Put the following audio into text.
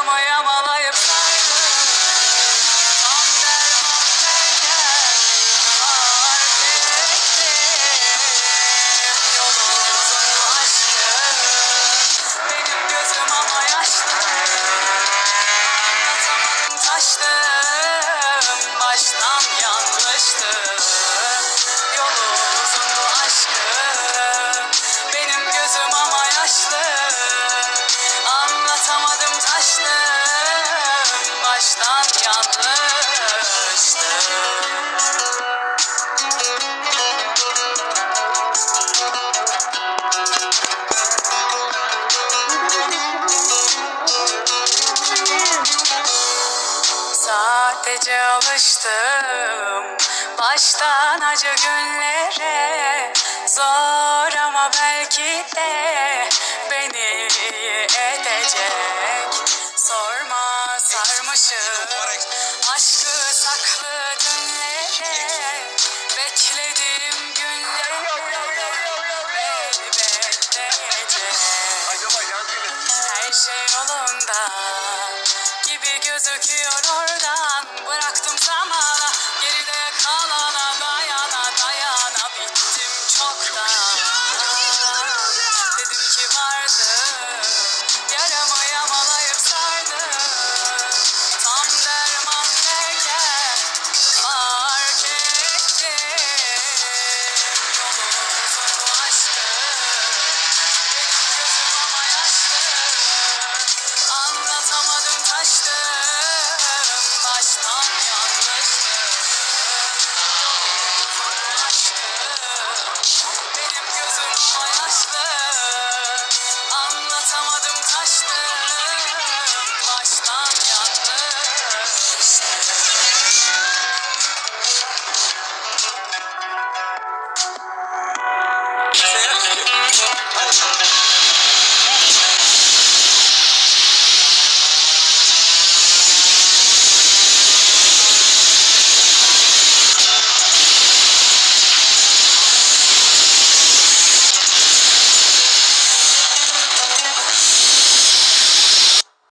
Oh Jeremiah. Sadece alıştım baştan acı günlere. Zor ama belki de beni iyi edecek. Sorma sarmışım aşkı saklı dünlere Beklediğim günlere elbet değecek her şey yolunda gibi gözüküyor